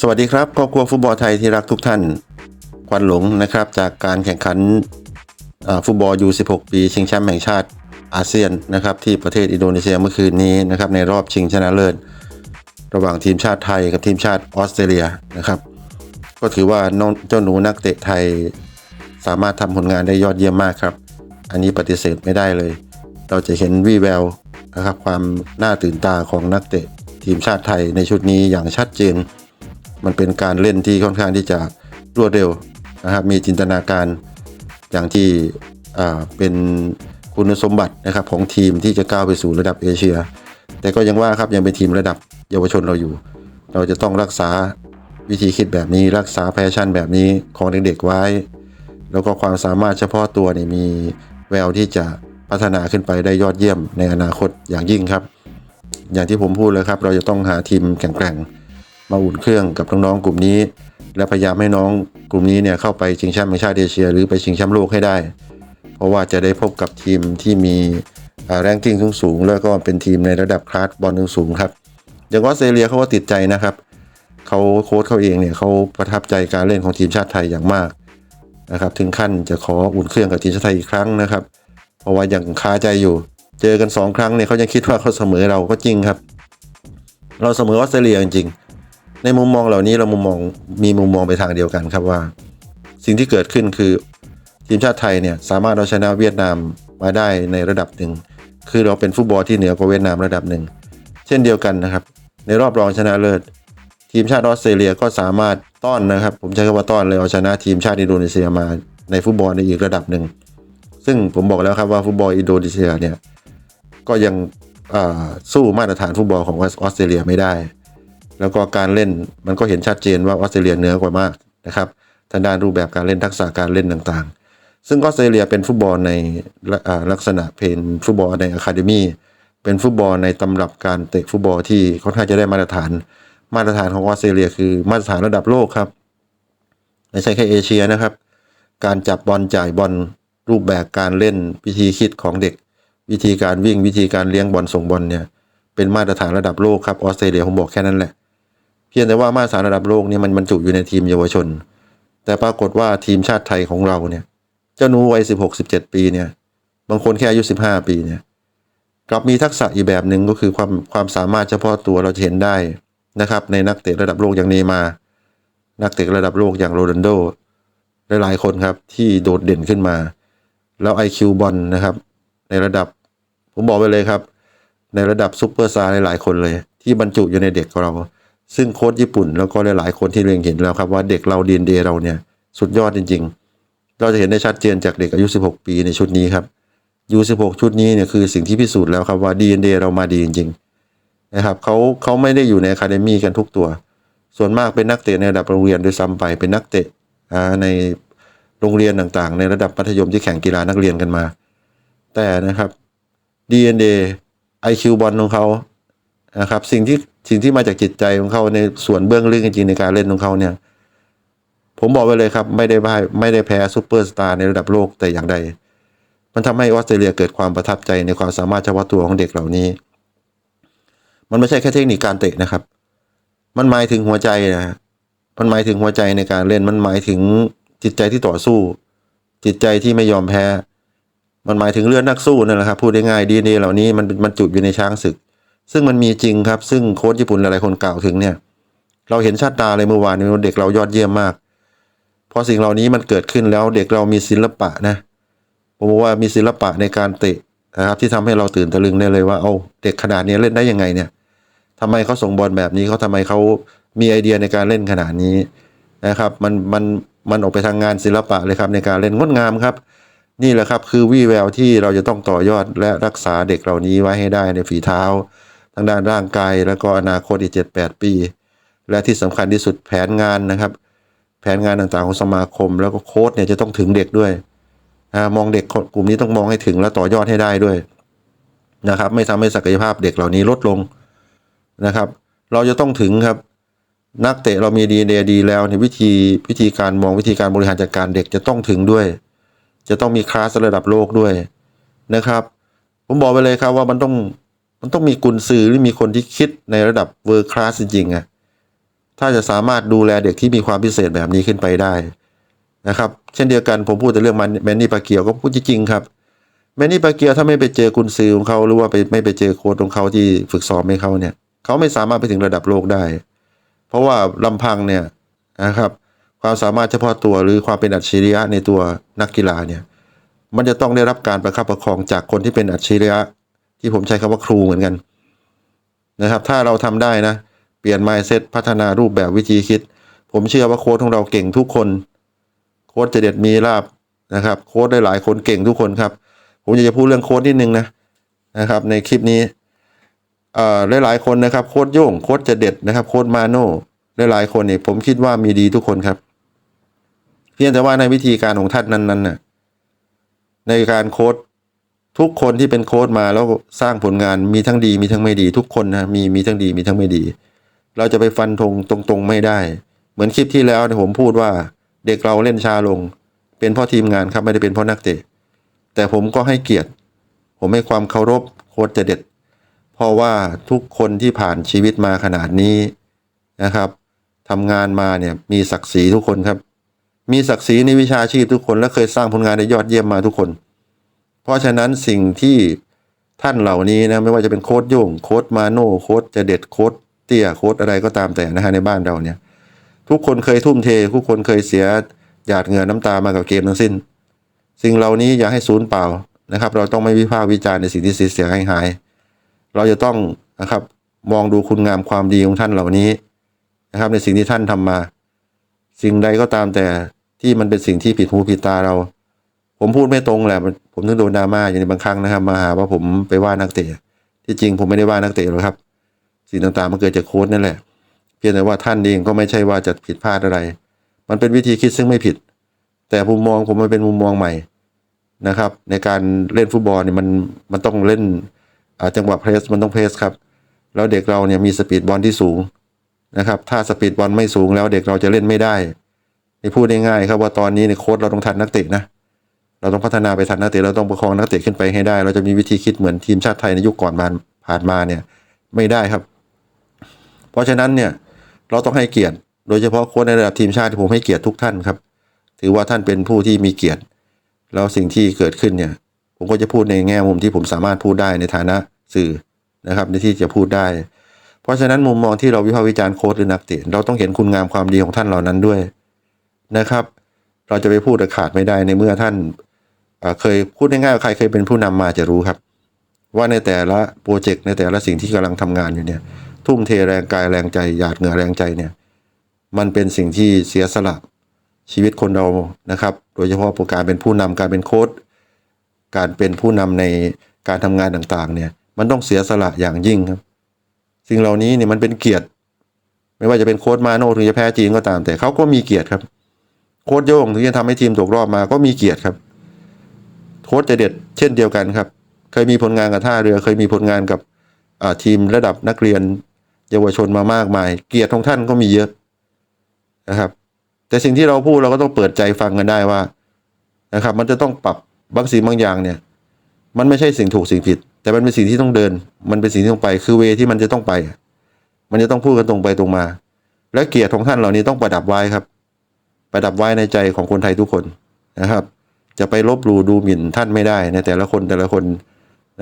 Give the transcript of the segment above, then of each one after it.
สวัสดีครับครอบครัวฟุตบอลไทยที่รักทุกท่าน ควันหลงนะครับ จากการแข่งขันฟุตบอลยู16 ปีชิงแชมป์แห่งชาติอาเซียนนะครับที่ประเทศอินโดนีเซียเมื่อคืนนี้นะครับในรอบชิงชนะเลิศระหว่างทีมชาติไทยกับทีมชาติออสเตรเลียนะครับ ก็ถือว่าน้องเจ้าหนูนักเตะไทย สามารถทำผลงานได้ยอดเยี่ยมมากครับ อันนี้ปฏิเสธไม่ได้เลย เราจะเห็นวี่แวว นะครับ ความน่าตื่นตาของนักเตะทีมชาติไทยในชุดนี้อย่างชัดเจน มันเป็นการเล่นที่ค่อนข้างที่จะรวดเร็วนะครับ มีจินตนาการอย่างที่เป็นคุณสมบัตินะครับของทีมที่จะก้าวไปสู่ระดับเอเชีย แต่ก็ยังว่าครับยังเป็นทีมระดับเยาวชนเราอยู่ เราจะต้องรักษาวิธีคิดแบบนี้รักษาแพชชั่นแบบนี้ของเด็กๆไว้ แล้วก็ความสามารถเฉพาะตัวเนี่ยมีแววที่จะ พัฒนาขึ้นไปได้ยอดเยี่ยมในอนาคตอย่างยิ่งครับ อย่างที่ผมพูดเลยครับ เราจะต้องหาทีมแข็งแกร่ง มาอุ่นเครื่องกับน้องๆกลุ่มนี้ และพยายามให้น้องกลุ่มนี้เนี่ยเข้าไปชิงแชมป์แห่งชาติเอเชีย หรือไปชิงแชมป์โลกให้ได้ เพราะว่าจะได้พบกับทีมที่มีแรงกิ้งสูงๆแล้วก็เป็นทีมในระดับคลาสบอลสูงครับอย่างออสเตรเลียเขาก็ติดใจนะครับเขาโค้ชเขาเองเนี่ยเขาประทับใจการเล่นของทีมชาติไทยอย่างมากนะครับถึงขั้นจะขออุ่นเครื่องกับทีมชาติไทยอีกครั้งนะครับ เพราะว่ายังคาใจอยู่ เจอกันสองครั้งเนี่ยเขายังคิดว่าเขาเสมอเราก็จริงครับ เราเสมอออสเตรเลียจริงๆในมุมมองเหล่านี้เรามุมมองมีมุมมองไปทางเดียวกันครับว่า สิ่งที่เกิดขึ้นคือทีมชาติไทยเนี่ยสามารถเอาชนะเวียดนามมาได้ในระดับหนึ่งคือเราเป็นฟุตบอลที่เหนือกว่าเวียดนามระดับหนึ่งเช่นเดียวกันนะครับ ในรอบรองชนะเลิศทีมชาติออสเตรเลียก็สามารถต้อนนะครับ ผมใช้คำว่าต้อนเลยเอาชนะทีมชาติอินโดนีเซียมาในฟุตบอลในอีกระดับหนึ่ง ซึ่งผมบอกแล้วครับว่าฟุตบอลอินโดนีเซียเนี่ยก็ยังสู้มาตรฐานฟุตบอลของออสเตรเลียไม่ได้ แล้วก็การเล่นมันก็เห็นชัดเจนว่าออสเตรเลียเหนือกว่ามากนะครับทางด้านรูปแบบการเล่นทักษะการเล่นต่างๆ ซึ่งออสเตรเลียเป็นฟุตบอลในล,ลักษณะเป็นฟุตบอลในอะคาเดมีเป็นฟุตบอลในตำรับการเตะฟุตบอลที่ค่อนข้างจะได้มาตรฐาน มาตรฐานของออสเตรเลียคือมาตรฐานระดับโลกครับไม่ใช่แค่เอเชียนะครับ การจับบอลจ่ายบอล รูปแบบการเล่นวิธีคิดของเด็ก วิธีการวิ่งวิธีการเลี้ยงบอลส่งบอลเนี่ยเป็นมาตรฐานระดับโลกครับออสเตรเลียผมบอกแค่นั้นแหละ เพียงแต่ว่ามาตรฐานระดับโลกนี่มันบรรจุอยู่ในทีมเยาวชน แต่ปรากฏว่าทีมชาติไทยของเราเนี่ยเจ้าหนูวัยสิบหกสิบเจ็ดปีเนี่ยบางคนแค่อายุสิบห้าปีเนี่ยกลับมีทักษะอีกแบบหนึ่งก็คือความความสามารถเฉพาะตัวเราจะเห็นได้นะครับ ในนักเตะระดับโลกอย่างเนมา นักเตะระดับโลกอย่างโรนัลโดหลายๆคนครับที่โดดเด่นขึ้นมา แล้ว IQ บอลนะครับ ในระดับ ผมบอกไปเลยครับ ในระดับซุปเปอร์สตาร์หลายๆคนเลย ที่บรรจุอยู่ในเด็กของเรา ซึ่งโค้ชญี่ปุ่นแล้วก็หลายๆคนที่เล็งเห็นแล้วครับว่าเด็กเราดีเดเราเนี่ยสุดยอดจริง ๆ เราจะเห็นได้ชัดเจนจากเด็กอายุ 16 ปีในชุดนี้ครับยู16 ชุดนี้เนี่ยคือสิ่งที่พิสูจน์แล้วครับว่า DNA เรามาดีจริงๆนะครับเขาเขาไม่ได้อยู่ในอะคาเดมีกันทุกตัว ส่วนมากเป็นนักเตะในระดับโรงเรียนด้วยซ้ำไปเป็นนักเตะใน โรงเรียนต่างๆ ในระดับมัธยมที่แข่งกีฬานักเรียนกันมา แต่นะครับ DNA IQ บอลของเขานะครับ สิ่งที่สิ่งที่มาจากจิตใจของเขาในส่วนเบื้องลึกจริงในการเล่นของเขาเนี่ย ผมบอกไปเลยครับ ไม่ได้พ่ายไม่ได้แพ้ซูเปอร์สตาร์ในระดับโลกแต่อย่างใด มันทำให้ออสเตรเลียเกิดความประทับใจในความสามารถเฉพาะตัวของเด็กเหล่านี้ มันไม่ใช่แค่เทคนิคการเตะนะครับ มันหมายถึงหัวใจนะมันหมายถึงหัวใจในการเล่นมันหมายถึง จิตใจที่ต่อสู้ จิตใจที่ไม่ยอมแพ้ มันหมายถึงเลือดนักสู้นั่นแหละครับพูดได้ง่ายดีเนเหล่านี้มันมันจุอยู่ในช้างศึก ซึ่งมันมีจริงครับ ซึ่งโค้ชญี่ปุ่นหลายๆคนกล่าวถึงเนี่ย เราเห็นชาติตาเลยเมื่อวานนี้เด็กเรายอดเยี่ยมมากพอสิ่งเหล่านี้มันเกิดขึ้นแล้วเด็กเรามีศิลปะนะผมบอกว่ามีศิลปะในการเตะนะครับ ที่ทำให้เราตื่นตะลึงได้เลยว่าเอาเด็กขนาดนี้เล่นได้ยังไงเนี่ยทำไมเขาส่งบอลแบบนี้เขาทำไมเขามีไอเดียในการเล่นขนาดนี้นะครับ มันมัน มันออกไปทางงานศิลปะเลยครับในการเล่นงดงามครับ นี่แหละครับคือวี่แววที่เราจะต้องต่อยอดและรักษาเด็กเหล่านี้ไว้ให้ได้ในฝีเท้า ทางด้านร่างกายแล้วก็อนาคตอีกเจ็ดแปดปี และที่สำคัญที่สุดแผนงานนะครับ แผนงานต่างๆของสมาคม แล้วก็โค้ชเนี่ยจะต้องถึงเด็กด้วยมองเด็กกลุ่มนี้ต้องมองให้ถึงและต่อยอดให้ได้ด้วยนะครับ ไม่ทำให้ศักยภาพเด็กเหล่านี้ลดลงนะครับ เราจะต้องถึงครับ นักเตะเรามีดีเดีแล้วในวิธีวิธีการมองวิธีการบริหารจัดการเด็กจะต้องถึงด้วย จะต้องมีคลาสระดับโลกด้วยนะครับ ผมบอกไปเลยครับว่ามันต้องมันต้องมีกุญซือหรือมีคนที่คิดในระดับเวอร์คลาสจริงๆอะถ้าจะสามารถดูแลเด็กที่มีความพิเศษแบบนี้ขึ้นไปได้นะครับ เช่นเดียวกันผมพูดแต่เรื่องมันแมนนี่ปาเกียวก็พูดจริงๆครับแมนนี่ปาเกียวถ้าไม่ไปเจอกุญซือของเขาหรือว่าไปไม่ไปเจอโค้ชของเขาที่ฝึกซ้อมให้เขาเนี่ย เขาไม่สามารถไปถึงระดับโลกได้ เพราะว่าลำพังเนี่ยนะครับ ความสามารถเฉพาะตัวหรือความเป็นอัจฉริยะในตัวนักกีฬาเนี่ยมันจะต้องได้รับการประคับประคองจากคนที่เป็นอัจฉริยะ ที่ผมใช้คำว่าครูเหมือนกันนะครับ ถ้าเราทำได้นะ เปลี่ยน mindset พัฒนารูปแบบวิธีคิด ผมเชื่อว่าโค้ชของเราเก่งทุกคน โค้ชเจเด็ดมีลาบนะครับ โค้ชได้หลายคนเก่งทุกคนครับ ผมอยากจะพูดเรื่องโค้ชนิดนึงนะนะครับ ในคลิปนี้ หลายๆคนนะครับโค้ชโย่งโค้ชเจเด็ดนะครับโค้ชมาโน่หลายๆคนเนี่ยผมคิดว่ามีดีทุกคนครับ เพียงแต่ว่าในวิธีการของท่านนั้นๆน่ะในการโค้ดทุกคนที่เป็นโค้ดมาแล้วสร้างผลงานมีทั้งดีมีทั้งไม่ดี ทุกคนนะมีมีทั้งดีมีทั้งไม่ดี เราจะไปฟันธงตรงๆไม่ได้ เหมือนคลิปที่แล้วที่ผมพูดว่าเด็กเราเล่นชาลง เป็นเพราะทีมงานครับไม่ได้เป็นเพราะนักเตะแต่ผมก็ให้เกียรติ ผมให้ความเคารพโค้ดจะเด็ด เพราะว่าทุกคนที่ผ่านชีวิตมาขนาดนี้นะครับทำงานมาเนี่ยมีศักดิ์ศรีทุกคนครับ มีศักดิ์ศรีในวิชาชีพทุกคน และเคยสร้างผลงานได้ยอดเยี่ยมมาทุกคน เพราะฉะนั้นสิ่งที่ท่านเหล่านี้นะไม่ว่าจะเป็นโค้ดโย่งโค้ดมาโน่โค้ดจะเด็ดโค้ดเตี้ยโค้ดอะไรก็ตามแต่นะฮะในบ้านเราเนี่ย ทุกคนเคยทุ่มเท ทุกคนเคยเสียหยาดเหงื่อน้ำตามากับเกมทั้งสิ้น สิ่งเหล่านี้อย่าให้สูญเปล่านะครับ เราต้องไม่วิพากษ์วิจารณ์ในสิ่งที่เสียเสียหายหาย เราจะต้องนะครับมองดูคุณงามความดีของท่านเหล่านี้นะครับ ในสิ่งที่ท่านทำมา สิ่งใดก็ตามแต่ที่มันเป็นสิ่งที่ผิดหูผิดตาเรา ผมพูดไม่ตรงแหละผมถึงโดนดราม่าอย่างในบางครั้งนะครับ มาหาว่าผมไปว่านักเตะที่จริงผมไม่ได้ว่านักเตะหรอกครับ สิ่งต่างๆมันเกิดจากโค้ชนั่นแหละ เพียงแต่ว่าท่านเองก็ไม่ใช่ว่าจะผิดพลาดอะไร มันเป็นวิธีคิดซึ่งไม่ผิด แต่มุมมองผมมันเป็นมุมมองใหม่นะครับ ในการเล่นฟุตบอลเนี่ยมันมันต้องเล่น จังหวะเพรสมันต้องเพรสครับ แล้วเด็กเราเนี่ยมีสปีดบอลที่สูงนะครับ ถ้าสปีดบอลไม่สูงแล้วเด็กเราจะเล่นไม่ได้นี่พูดง่ายๆครับว่าตอนนี้ในโค้ชเราต้องทันนักเตะนะ เราต้องพัฒนาไปทันนักเตะเราต้องประคองนักเตะขึ้นไปให้ได้ เราจะมีวิธีคิดเหมือนทีมชาติไทยในยุคก่อนมาผ่านมาเนี่ยไม่ได้ครับ เพราะฉะนั้นเนี่ยเราต้องให้เกียรติ โดยเฉพาะโค้ชในระดับทีมชาติผมให้เกียรติทุกท่านครับ ถือว่าท่านเป็นผู้ที่มีเกียรติ แล้วสิ่งที่เกิดขึ้นเนี่ย ผมก็จะพูดในแง่มุมที่ผมสามารถพูดได้ในฐานะสื่อนะครับในที่จะพูดได้ เพราะฉะนั้นมุมมองที่เราวิพากษ์วิจารณ์โค้ชหรือนักเตะเราต้องเห็นคุณงามความดีของท่านเหล่านั้นด้วยนะครับ เราจะไปพูดขาดไม่ได้ในเมื่อท่านเคยพูดง่ายๆใครเคยเป็นผู้นำมาจะรู้ครับ ว่าในแต่ละโปรเจกต์ในแต่ละสิ่งที่กำลังทำงานอยู่เนี่ย ทุ่มเทแรงกายแรงใจหยาดเหงื่อแรงใจเนี่ย มันเป็นสิ่งที่เสียสละชีวิตคนเรานะครับ โดยเฉพาะการเป็นผู้นำการเป็นโค้ช การเป็นผู้นำในการทำงานต่างๆ เนี่ยมันต้องเสียสละอย่างยิ่งครับ สิ่งเหล่านี้เนี่ยมันเป็นเกียรติ ไม่ว่าจะเป็นโค้ชมาโน่ถึงจะแพ้จีนก็ตาม แต่เขาก็มีเกียรติครับ โค้ชโย่งถึงจะทำให้ทีมตกรอบมาก็มีเกียรติครับ โค้ชเจเด็ดเช่นเดียวกันครับ เคยมีผลงานกับท่าเรือ เคยมีผลงานกับทีมระดับนักเรียน เยาวชนมามากมาย เกียรติของท่านก็มีเยอะนะครับ แต่สิ่งที่เราพูดเราก็ต้องเปิดใจฟังกันได้ว่านะครับ มันจะต้องปรับ บางสิ่งบางอย่างเนี่ย มันไม่ใช่สิ่งถูกสิ่งผิด แต่มันเป็นสิ่งที่ต้องเดิน มันเป็นสิ่งที่ต้องไปคือเวที่มันจะต้องไป มันจะต้องพูดกันตรงไปตรงมา และเกียรติของท่านเหล่านี้ต้องประดับไว้ครับ ประดับไว้ในใจของคนไทยทุกคนนะครับ จะไปลบหลู่ดูหมิ่นท่านไม่ได้ในแต่ละคนแต่ละคน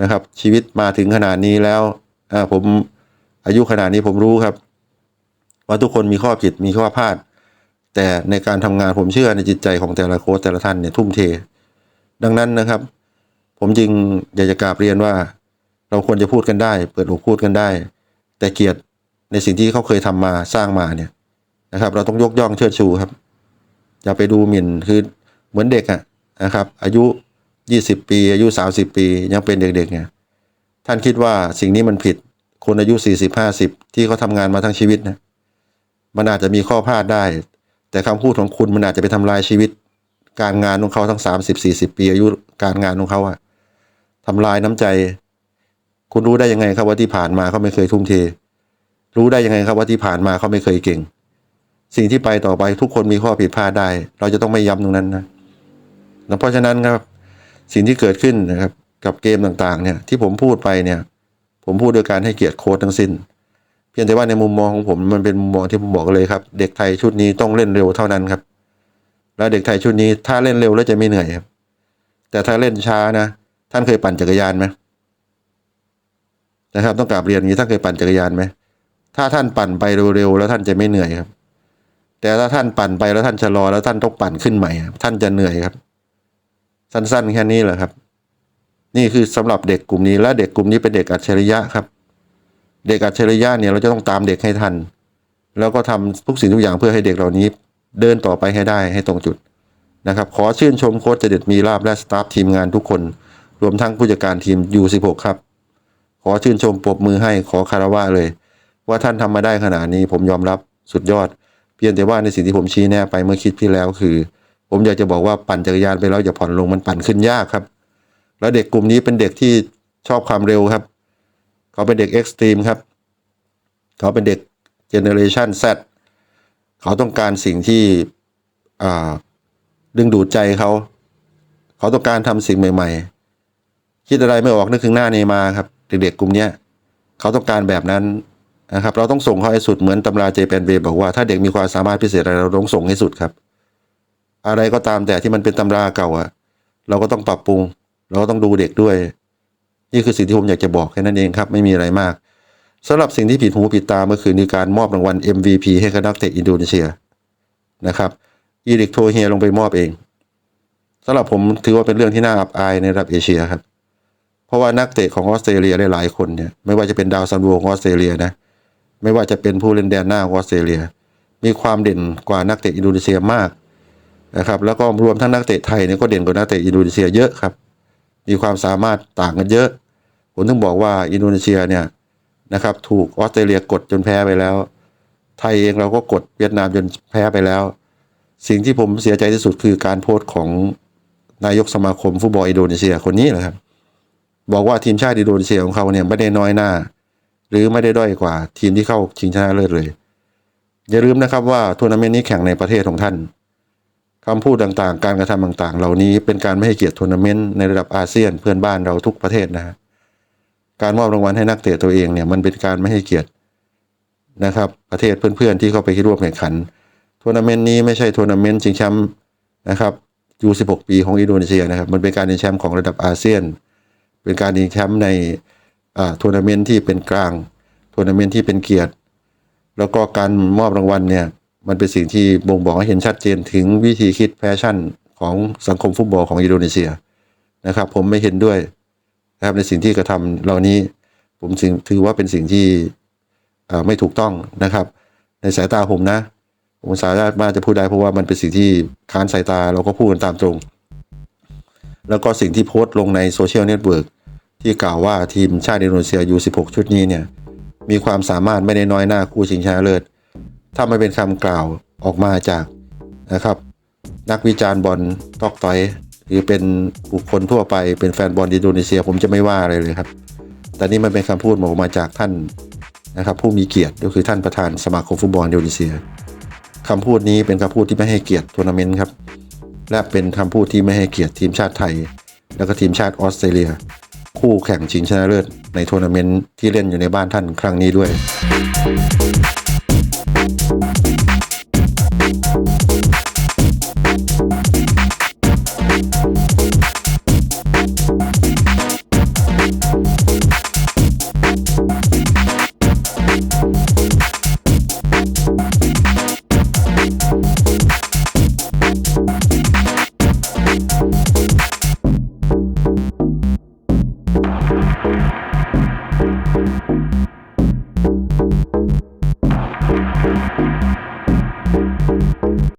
นะครับ ชีวิตมาถึงขนาดนี้แล้วอ่าผมอายุขนาดนี้ผมรู้ครับ ว่าทุกคนมีข้อผิดมีข้อพลาด แต่ในการทำงานผมเชื่อในจิตใจของแต่ละโค้ชแต่ละท่านเนี่ยทุ่มเท ดังนั้นนะครับ ผมจึงอยากจะกราบเรียนว่า เราควรจะพูดกันได้ เปิดอกพูดกันได้ แต่เกียรติในสิ่งที่เขาเคยทำมาสร้างมาเนี่ยนะครับ เราต้องยกย่องเชิดชูครับ อย่าไปดูหมิ่นคือเหมือนเด็กอะนะครับ อายุยี่สิบปี อายุสามสิบปียังเป็นเด็กๆเนี่ยท่านคิดว่าสิ่งนี้มันผิดคนอายุสี่สิบห้าสิบที่เขาทำงานมาทั้งชีวิตนะมันอาจจะมีข้อพลาดได้ แต่คำพูดของคุณมันอาจจะไปทำลายชีวิต การงานของเขาทั้งสามสิบสี่สิบปีอายุการงานของเขาอะทำลายน้ำใจ คุณรู้ได้ยังไงครับว่าที่ผ่านมาเขาไม่เคยทุ่มเท รู้ได้ยังไงครับว่าที่ผ่านมาเขาไม่เคยเก่ง สิ่งที่ไปต่อไปทุกคนมีข้อผิดพลาดได้ เราจะต้องไม่ย้ำตรงนั้นนะแล้วเพราะฉะนั้นครับ สิ่งที่เกิดขึ้นนะครับ กับเกมต่างๆ เนี่ย ที่ผมพูดไปเนี่ย ผมพูดโดยการให้เกียรติโค้ชทั้งสิ้น เพียงแต่ว่าในมุมมองของผมมันเป็นมุมมองที่ผมบอกเลยครับ เด็กไทยชุดนี้ต้องเล่นเร็วเท่านั้นครับ แล้วเด็กไทยชุดนี้ถ้าเล่นเร็วแล้วจะไม่เหนื่อยครับ แต่ถ้าเล่นช้านะ ท่านเคยปั่นจักรยานไหมนะครับ ต้องกราบเรียนอย่างนี้ท่านเคยปั่นจักรยานไหมถ้าท่านปั่นไปเร็วๆแล้วท่านจะไม่เหนื่อยครับ แต่ถ้าท่านปั่นไปแล้วท่านชะลอแล้วท่านต้องปั่นขึ้นใหม่ท่านจะเหนื่อยครับ สั้นๆแค่นี้แหละครับ นี่คือสำหรับเด็กกลุ่มนี้และเด็กกลุ่มนี้เป็นเด็กอัจฉริยะครับ เด็กอัจฉริยะเนี่ยเราจะต้องตามเด็กให้ทัน แล้วก็ทำทุกสิ่งทุกอย่างเพื่อให้เด็กเหล่านี้ เดินต่อไปให้ได้ให้ตรงจุดนะครับ ขอชื่นชมโค้ชเจเด็ดมีลาบและสตาฟทีมงานทุกคน รวมทั้งผู้จัดการทีม U16 ครับ ขอชื่นชมปรบมือให้ขอคารวะเลย ว่าท่านทำมาได้ขนาดนี้ผมยอมรับสุดยอด เพียงแต่ว่าในสิ่งที่ผมชี้แนะไปเมื่อคิดที่แล้วคือ ผมอยากจะบอกว่าปั่นจักรยานไปแล้วอย่าผ่อนลงมันปั่นขึ้นยากครับ แล้วเด็กกลุ่มนี้เป็นเด็กที่ชอบความเร็วครับ เขาเป็นเด็กเอ็กซ์ตรีมครับ เขาเป็นเด็กเจเนอเรชัน Z เขาต้องการสิ่งที่ดึงดูดใจเขา เขาต้องการทำสิ่งใหม่ ๆ คิดอะไรไม่ออกนึกถึงหน้าเนยมาครับ เด็กๆกลุ่มเนี้ยเขาต้องการแบบนั้นนะครับ เราต้องส่งเขาให้สุดเหมือนตำราเจแปนเบบอกว่าถ้าเด็กมีความสามารถพิเศษอะไรเราต้องส่งให้สุดครับ อะไรก็ตามแต่ที่มันเป็นตำราเก่าอะเราก็ต้องปรับปรุง เราก็ต้องดูเด็กด้วย นี่คือสิ่งที่ผมอยากจะบอกแค่นั้นเองครับ ไม่มีอะไรมาก สำหรับสิ่งที่ผิดหูผิดตาเมื่อคืนนี้การมอบรางวัล MVP ให้กับนักเตะอินโดนีเซียนะครับอีริกโทเฮียลงไปมอบเองสำหรับผมถือว่าเป็นเรื่องที่น่าอับอายในระดับเอเชียครับ เพราะว่านักเตะของออสเตรเลียหลายๆคนเนี่ยไม่ว่าจะเป็นดาวซันโวของออสเตรเลียนะไม่ว่าจะเป็นผู้เล่นแดนหน้าของออสเตรเลีย มีความเด่นกว่านักเตะอินโดนีเซียมากนะครับแล้วก็รวมทั้งนักเตะไทยเนี่ยก็เด่นกว่านักเตะอินโดนีเซียเยอะครับ มีความสามารถต่างกันเยอะ ผมถึงบอกว่าอินโดนีเซียเนี่ย นะครับ ถูกออสเตรเลียกดจนแพ้ไปแล้ว ไทยเองเราก็กดเวียดนามจนแพ้ไปแล้ว สิ่งที่ผมเสียใจที่สุดคือการโพสต์ของนายกสมาคมฟุตบอลอินโดนีเซียคนนี้แหละครับ บอกว่าทีมชาติอินโดนีเซียของเขาเนี่ยไม่ได้น้อยหน้า หรือไม่ได้ด้อยกว่า ทีมที่เข้าชิงชนะเลิศเลย อย่าลืมนะครับว่าทัวร์นาเมนต์นี้แข่งในประเทศของท่านคำพูดต่างๆ การกระทำต่างๆ เหล่านี้เป็นการไม่ให้เกียรติทัวร์นาเมนต์ในระดับอาเซียนเพื่อนบ้านเราทุกประเทศนะฮะ การมอบรางวัลให้นักเตะตัวเองเนี่ยมันเป็นการไม่ให้เกียรตินะครับ ประเทศเพื่อนๆที่เข้าไปร่วมแข่งขันทัวร์นาเมนต์นี้ไม่ใช่ทัวร์นาเมนต์ชิงแชมป์นะครับยู16 ปีของอินโดนีเซียนะครับ มันเป็นการชิงแชมป์ของระดับอาเซียน เป็นการชิงแชมป์ในทัวร์นาเมนต์ที่เป็นกลางทัวร์นาเมนต์ที่เป็นเกียรติ แล้วก็การมอบรางวัลเนี่ยมันเป็นสิ่งที่บ่งบอกให้เห็นชัดเจนถึงวิธีคิดแฟชั่นของสังคมฟุตบอลของอินโดนีเซียนะครับ ผมไม่เห็นด้วย นะครับในสิ่งที่กระทำเหล่านี้ผมถือว่าเป็นสิ่งที่ไม่ถูกต้องนะครับ ในสายตาผมนะผมสามารถมาจะพูดได้เพราะว่ามันเป็นสิ่งที่ค้านสายตาเราก็พูดกันตามตรง แล้วก็สิ่งที่โพสต์ลงในโซเชียลเน็ตเวิร์กที่กล่าวว่าทีมชาติอินโดนีเซีย U16 ชุดนี้เนี่ยมีความสามารถไม่ได้น้อยหน้าคู่ชิงชนะเลิศถ้าไม่เป็นคำกล่าวออกมาจากนะครับ นักวิจารณ์บอลตอกต่อย หรือเป็นบุคคลทั่วไปเป็นแฟนบอลอินโดนีเซีย ผมจะไม่ว่าอะไรเลยครับ แต่นี่มันเป็นคำพูดออกมาจากท่านนะครับผู้มีเกียรติก็คือท่านประธานสมาคมฟุตบอลอินโดนีเซียคำพูดนี้เป็นคำพูดที่ไม่ให้เกียรติทัวร์นาเมนต์ครับ และเป็นคำพูดที่ไม่ให้เกียรติทีมชาติไทย แล้วก็ทีมชาติออสเตรเลีย คู่แข่งชิงชนะเลิศในทัวร์นาเมนต์ที่เล่นอยู่ในบ้านท่านครั้งนี้ด้วย